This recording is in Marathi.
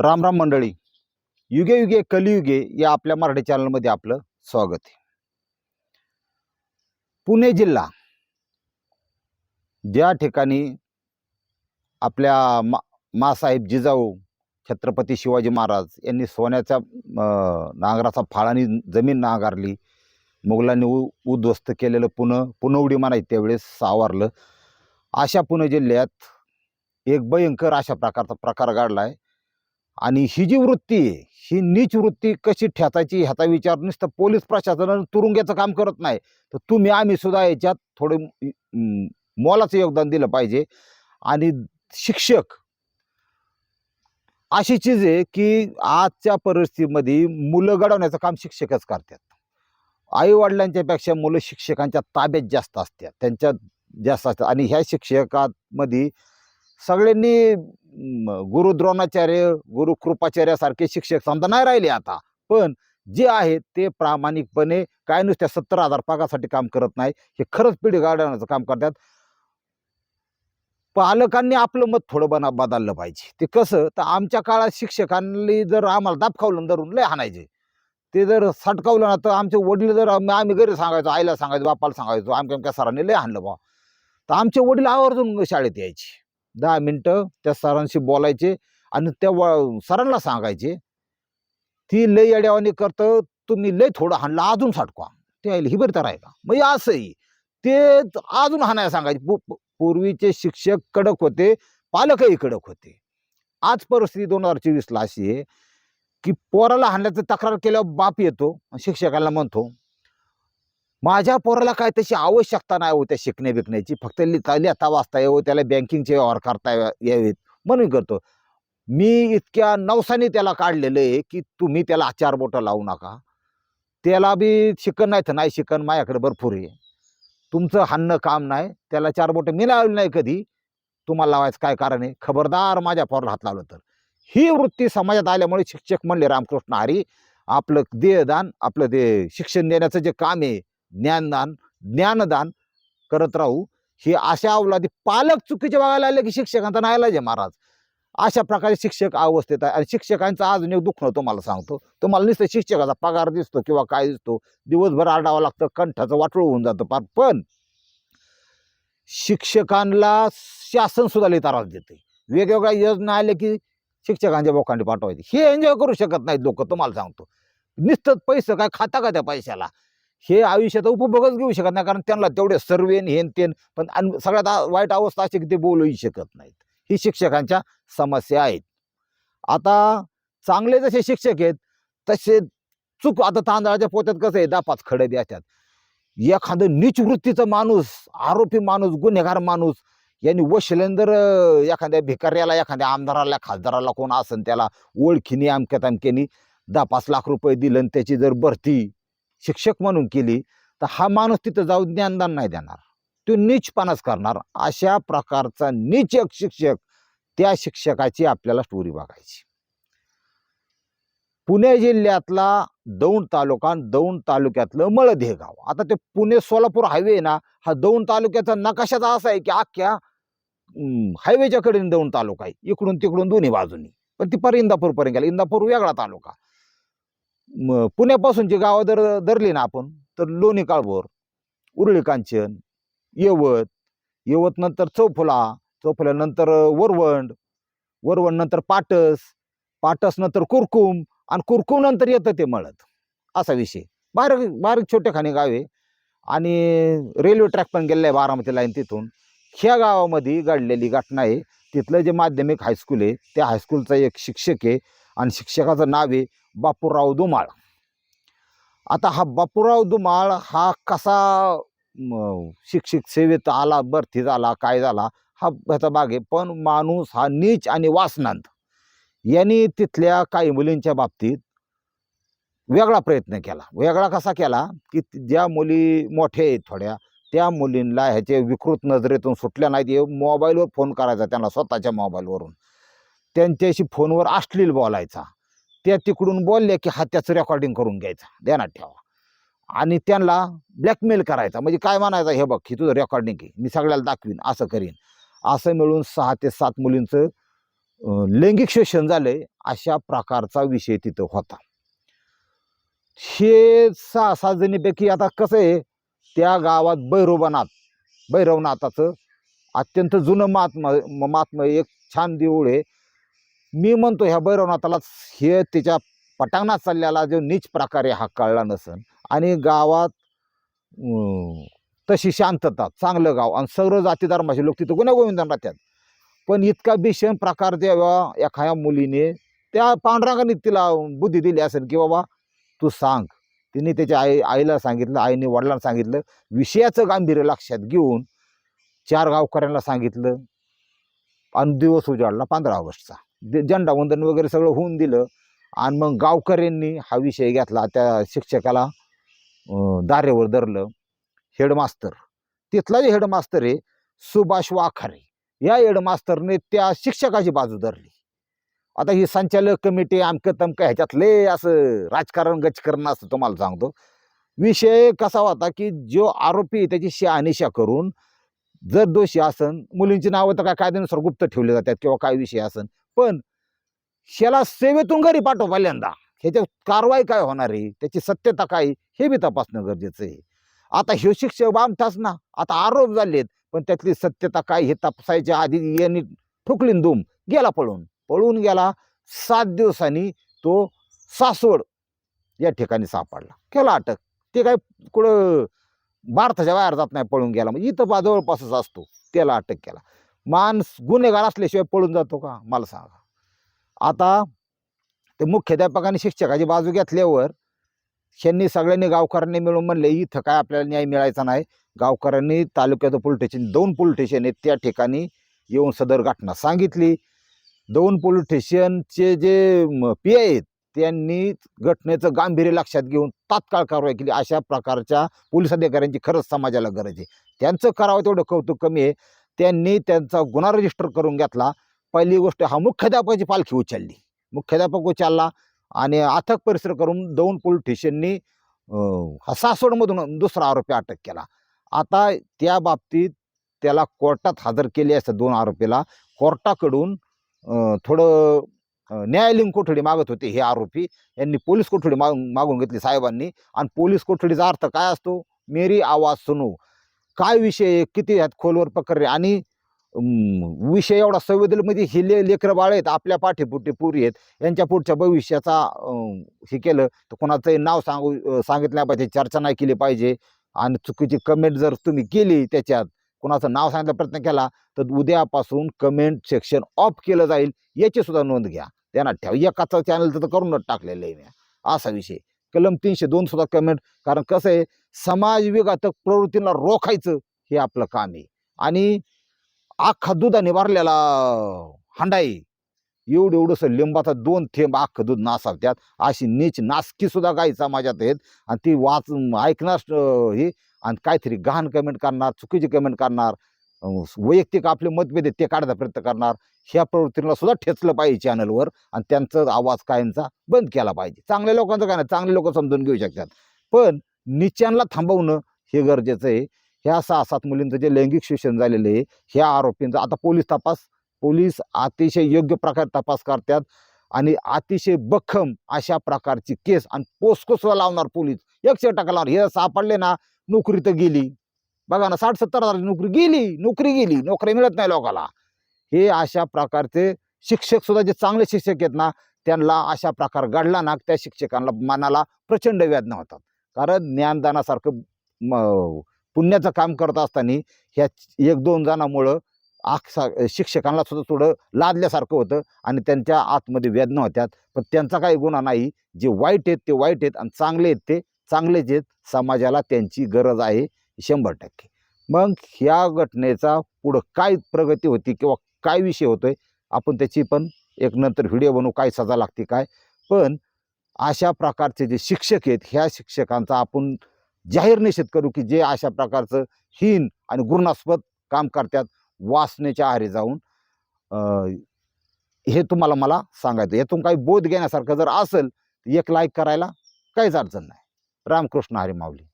राम राम मंडळी. युगे युगे कलियुगे या आपल्या मराठी चॅनलमध्ये आपलं स्वागत आहे. पुणे जिल्हा. ज्या ठिकाणी आपल्या मा मासाहेब जिजाऊ छत्रपती शिवाजी महाराज यांनी सोन्याच्या नांगराचा फाळानी जमीन नांगारली. मुघलांनी उ उद्ध्वस्त केलेलं पुणे पुनवडी म्हणायची त्यावेळेस सावरलं. अशा पुणे जिल्ह्यात एक भयंकर अशा प्रकारचा प्रकार घडला आहे आणि ही जी वृत्ती आहे ही नीच वृत्ती कशी ठेचायची ह्याचा विचार नुसतं पोलीस प्रशासन तुरुंग्याचं काम करत नाही. तर तुम्ही आम्ही सुद्धा याच्यात थोडे मोलाचं योगदान दिलं पाहिजे. आणि शिक्षक अशी चीज आहे की आजच्या परिस्थितीमध्ये मुलं घडवण्याचं काम शिक्षकच करतात. आई मुलं शिक्षकांच्या ताब्यात जास्त असतात त्यांच्यात जास्त असतात. आणि ह्या शिक्षकांमध्ये सगळ्यांनी गुरु द्रोणाचार्य गुरु कृपाचार्यासारखे शिक्षक समजा नाही राहिले आता. पण जे आहेत ते प्रामाणिकपणे काय नुसत्या सत्तर हजार पाकासाठी काम करत नाही हे खरंच पिढी गाडवण्याचं काम करतात. पालकांनी आपलं मत थोडं बना बदललं पाहिजे. ते कसं तर आमच्या काळात शिक्षकांनी जर आम्हाला दाबखावलं धरून लय हाणायचे. ते जर सटकावलं ना तर आमचे वडील जर आम्ही आम्ही घरी सांगायचो आईला सांगायचो बापाला सांगायचो आमच्या आमच्या सरांनी लय हाणलं बा तर आमचे वडील आवर्जून शाळेत यायचे. दहा मिनटं त्या सरांशी बोलायचे आणि त्या व- सरांना सांगायचे ती लय अड्यावानी करतं तुम्ही लय थोडं हाणलं अजून साठवा. ते आईल ही बरी तर आहे का? मग असंही ते अजून हाणायला सांगायचे. पूर्वीचे शिक्षक कडक होते पालकही कडक होते. आज परिस्थिती दोन हजार चोवीसला अशी आहे की पोराला हाणल्याचं तक्रार केल्यावर बाप येतो शिक्षकाला म्हणतो माझ्या पोराला काय तशी आवश्यकता नाही होत्या शिकण्या बिकण्याची. फक्त लिहिता लिहिता वाचता यावं त्याला बँकिंगचे व्यवहार करता या- यावेत. म्हणून करतो. मी इतक्या नवसाने त्याला काढलेलं आहे की तुम्ही त्याला चार बोटं लावू नका. त्याला बी शिकन नाही तर नाही शिकन माझ्याकडे भरपूर आहे. तुमचं हाणणं काम नाही. त्याला चार बोटं मी लावली नाही कधी. तुम्हाला लावायचं काय कारण आहे? खबरदार माझ्या पोराला हात लावलं तर. ही वृत्ती समाजात आल्यामुळे शिक्षक म्हणले रामकृष्ण हरी आपलं देहदान आपलं ते शिक्षण देण्याचं जे काम आहे ज्ञानदान ज्ञानदान करत राहू. हे अशा अवलादी पालक चुकीचे बघायला आले की शिक्षकांचा नाईलाज आहे महाराज. अशा प्रकारे शिक्षक अवस्थेत आहे आणि शिक्षकांचा अजून एक दुखणं तुम्हाला सांगतो. तुम्हाला नुसतं शिक्षकाचा पगार दिसतो किंवा काय दिसतो दिवसभर आडावं लागतं कंठाचं वाटोळ होऊन जातं पार पण शिक्षकांना शासन सुद्धा लई त्रास देते वेगवेगळ्या योजना आल्या की शिक्षकांच्या बोकांडी पाठवायची. हे एन्जॉय करू शकत नाहीत लोक तुम्हाला सांगतो. नुसतं पैसे काय खाता का त्या पैशाला? हे आयुष्यात उपभोगच घेऊ शकत नाही कारण त्यांना तेवढे सर्वेन हेन तेन पण आणि सगळ्यात वाईट अवस्था अशी की ते बोलूही शकत नाहीत. ही शिक्षकांच्या समस्या आहेत. आता चांगले जसे शिक्षक आहेत तसे चूक आता तांदळाच्या पोत्यात कसं आहे दहा पाच खडे द्याच्यात एखादं नीच वृत्तीचं माणूस आरोपी माणूस गुन्हेगार माणूस यांनी वशिलेंदर एखाद्या भिकाऱ्याला एखाद्या आमदाराला खासदाराला कोण असन त्याला ओळखीने अमक्यात अमक्यानी दहा पाच लाख रुपये दिलं आणि त्याची जर भरती शिक्षक म्हणून केली तर हा माणूस तिथं जाऊन ज्ञानदान नाही देणार. तो नीचपणाच करणार. अशा प्रकारचा नीच एक शिक्षक त्या शिक्षकाची आपल्याला स्टोरी बघायची. पुणे जिल्ह्यातला दौंड तालुका दौंड तालुक्यातलं मळदे गाव आता ते पुणे सोलापूर हायवे आहे ना हा दौंड तालुक्याचा नकाशाचा असा आहे की अख्ख्या हायवेच्या कडेने दौंड तालुका आहे. इकडून तिकडून दोन्ही बाजूनी. पण ती पर इंदापूरपर्यंत गेला. इंदापूर वेगळा तालुका. म, पुण्यापासूनची गावं जर धरली ना आपण तर लोणी काळभोर उरळी कांचन यवत यवत नंतर चौफुला चौफुल्यानंतर वरवंड वरवंड नंतर पाटस पाटस नंतर कुरकुम आणि कुरकुम नंतर येतं ते मळत. असा विषय. बारीक बारीक छोटे खाणे गावे आणि रेल्वे ट्रॅक पण गेलेलं आहे बारामती लाईन तिथून. ह्या गावामध्ये घडलेली घटना आहे. तिथलं जे माध्यमिक हायस्कूल आहे त्या हायस्कूलचा एक शिक्षक आहे आणि शिक्षकाचं नाव आहे बापूराव दुमाळ. आता हा बापूराव दुमाळ हा कसा शिक्षित शिक्षक सेवेत आला भरती झाला काय झाला हा ह्याचा भाग आहे. पण माणूस हा नीच आणि वासनांत. यांनी तिथल्या काही मुलींच्या बाबतीत वेगळा प्रयत्न केला. वेगळा कसा केला की ज्या मुली मोठ्या आहेत थोड्या त्या मुलींना ह्याचे विकृत नजरेतून सुटल्या नाहीत. हे मोबाईलवर फोन करायचा त्यांना स्वतःच्या मोबाईलवरून. त्यांच्याशी फोनवर अश्लील बोलायचा. त्या तिकडून बोलले की हा त्याचं रेकॉर्डिंग करून घ्यायचा. ध्यानात ठेवा. आणि त्यांना ब्लॅकमेल करायचा. म्हणजे काय म्हणायचं हे बघ ही तुझं रेकॉर्डिंग आहे. मी सगळ्याला दाखवीन असं करीन. असं मिळून सहा ते सात मुलींचं लैंगिक शोषण झालंय. अशा प्रकारचा विषय तिथं होता. हे सहा सात जणीपैकी आता कसं आहे त्या गावात भैरवनाथ भैरवनाथाचं अत्यंत जुनं महात्मा महात्मा एक छान देऊळ आहे. मी म्हणतो ह्या भैरवनाथाला हे त्याच्या पटांगणात चाललेला जो नीच प्रकारे हा कळला नसन. आणि गावात तशी शांतता चांगलं गाव आणि सर्व जाती धर्माचे लोक तिथं गुण्यागोविंदान राहतात. पण इतका भीषण प्रकार जेव्हा एखाद्या मुलीने त्या पांडुरंगाने तिला बुद्धी दिली असेल की बाबा तू सांग. तिने त्याच्या आई आईला सांगितलं आईने वडिलांना सांगितलं विषयाचं गांभीर्य लक्षात घेऊन चार गावकऱ्यांना सांगितलं आणि दिवस उजाडला पंधरा ऑगस्टचा. झेंडावंदन वगैरे सगळं होऊन दिलं. आणि मग गावकऱ्यांनी हा विषय घेतला. त्या शिक्षकाला दारेवर धरलं. हेडमास्तर. तिथला जे हेडमास्तर आहे सुभाष वाखारे. या हेडमास्तरने त्या शिक्षकाची बाजू धरली. आता ही संचालक कमिटी आमकं तमकं ह्याच्यातले असं राजकारण गचकरण असं तुम्हाला सांगतो. विषय कसा होता की जो आरोपी त्याची शहानिशा करून जर दोषी असन मुलींची नावं तर काय कायद्यानुसार गुप्त ठेवले जातात किंवा काय विषय असन पण ह्याला सेवेतून घरी पाठव पहिल्यांदा. ह्याच्यात कारवाई काय होणार आहे? त्याची सत्यता काय हे बी तपासणं गरजेचं आहे. आता ह्यो शिक्षक बामठाच ना. आता आरोप झालेत पण त्यातली सत्यता काय हे तपासायच्या आधी यांनी ठुकलीन धूम. गेला पळून. पळून गेला सात दिवसांनी तो सासवड या ठिकाणी सापडला. केला अटक. ते काय कुठं भारताच्या बाहेर जात नाही पळून गेला. मग इथं बा जवळपासच असतो. त्याला अटक केला. माणूस गुन्हेगार असल्याशिवाय पळून जातो का? मला सांगा. आता ते मुख्याध्यापकाने शिक्षकाची बाजू घेतल्यावर त्यांनी सगळ्यांनी गावकऱ्यांनी मिळून म्हणले इथं काय आपल्याला न्याय मिळायचा नाही. गावकऱ्यांनी तालुक्याचं पोलीस स्टेशन दोन पोलीस स्टेशन आहेत त्या ठिकाणी येऊन सदर घटना सांगितली. दोन पोलीस स्टेशनचे जे पी आहेत त्यांनी घटनेचं गांभीर्य लक्षात घेऊन तात्काळ कारवाई केली. अशा प्रकारच्या पोलीस अधिकाऱ्यांची खरंच समाजाला गरज आहे. त्यांचं करावं तेवढं कौतुक कमी आहे. त्यांनी त्यांचा गुन्हा रजिस्टर करून घेतला. पहिली गोष्ट हा मुख्याध्यापकाची पालखी उचलली. मुख्याध्यापक उचलला आणि अथक परिसर करून दोन पोलीस स्टेशननी हा सासवडमधून दुसरा आरोपी अटक केला. आता त्या बाबतीत त्याला कोर्टात हजर केले असतं दोन आरोपीला. कोर्टाकडून थोडं न्यायालयीन कोठडी मागत होते हे आरोपी. यांनी पोलीस कोठडी माग मागून घेतली साहेबांनी. आणि पोलीस कोठडीचा अर्थ काय असतो? मेरी आवाज सुनू. काय विषय आहे, किती ह्यात खोलवर पकडले? आणि विषय एवढा संवेदनशील म्हणजे हे ले लेकरं बाळ आहेत आपल्या पाठीपुटी पुरी आहेत यांच्या पुढच्या भविष्याचा हे केलं तर कोणाचंही नाव सांगू सांगितलं पाहिजे चर्चा नाही केली पाहिजे. आणि चुकीची कमेंट जर तुम्ही केली त्याच्यात कोणाचं नाव सांगितला प्रयत्न केला तर उद्यापासून कमेंट सेक्शन ऑफ केलं जाईल. याची सुद्धा नोंद घ्या. त्यांना ठेवा. एकाचं चॅनल तर करूनच टाकलेलं आहे मी. असा विषय कलम तीनशे दोन सुद्धा कमेंट कारण कसं आहे समाज विघातक प्रवृत्तींना रोखायचं हे आपलं काम आहे. आणि अख्खा दुधाने भरलेला हंडाई एवढं एवढंसं लिंबाचा दोन थेंब अख्खं दूध नासावत्यात अशी नीच नासकी सुद्धा काही समाजात आहेत. आणि ती वाच ऐकणार हे आणि काहीतरी गहाण कमेंट करणार चुकीची कमेंट करणार वैयक्तिक आपले मतभेद आहेत ते काढायचा प्रयत्न करणार. ह्या प्रवृत्तीला सुद्धा ठेचलं पाहिजे चॅनलवर आणि त्यांचा आवाज कायमचा बंद केला पाहिजे. चांगल्या लोकांचं काय नाही चांगले लोक समजून घेऊ शकतात. पण निच्यांना थांबवणं हे गरजेचं आहे. ह्या सहा सात मुलींचं जे लैंगिक शोषण झालेलं आहे ह्या आरोपींचा. आता पोलीस तपास पोलीस अतिशय योग्य प्रकारे तपास करतात आणि अतिशय बखम अशा प्रकारची केस आणि पोस्को लावणार पोलीस. एकशे टक्का लावणार. हे सापडले ना नोकरी तर गेली. बघा ना साठ सत्तर हजार नोकरी गेली नोकरी गेली नोकरी मिळत नाही लोकाला. हे अशा प्रकारचे शिक्षक सुद्धा जे चांगले शिक्षक आहेत ना त्यांना अशा प्रकार घडला ना त्या शिक्षकांना मनाला प्रचंड वेदना होतात. कारण ज्ञानदानासारखं म- पुण्याचं काम करत असताना ह्या एक दोन जणांमुळं आख शिक्षकांना सुद्धा थोडं लादल्यासारखं होतं आणि त्यांच्या आतमध्ये वेदना होत्यात. पण त्यांचा काही गुन्हा नाही. जे वाईट आहेत ते वाईट आहेत आणि चांगले आहेत ते चांगलेच आहेत. समाजाला त्यांची गरज आहे शंभर टक्के. मग ह्या घटनेचा पुढं काय प्रगती होती किंवा काय विषय होतो आहे आपण त्याची पण एक नंतर व्हिडिओ बनवू. काय सजा लागते काय? पण अशा प्रकारचे जे शिक्षक आहेत ह्या शिक्षकांचा आपण जाहीर निषेध करू की जे अशा प्रकारचं हीन आणि गुणास्पद काम करतात वासनेच्या आहारी जाऊन हे तुम्हाला मला सांगायचं यातून काही बोध घेण्यासारखं जर असेल तर एक लाईक करायला काहीच अडचण नाही. रामकृष्ण हरी माऊली.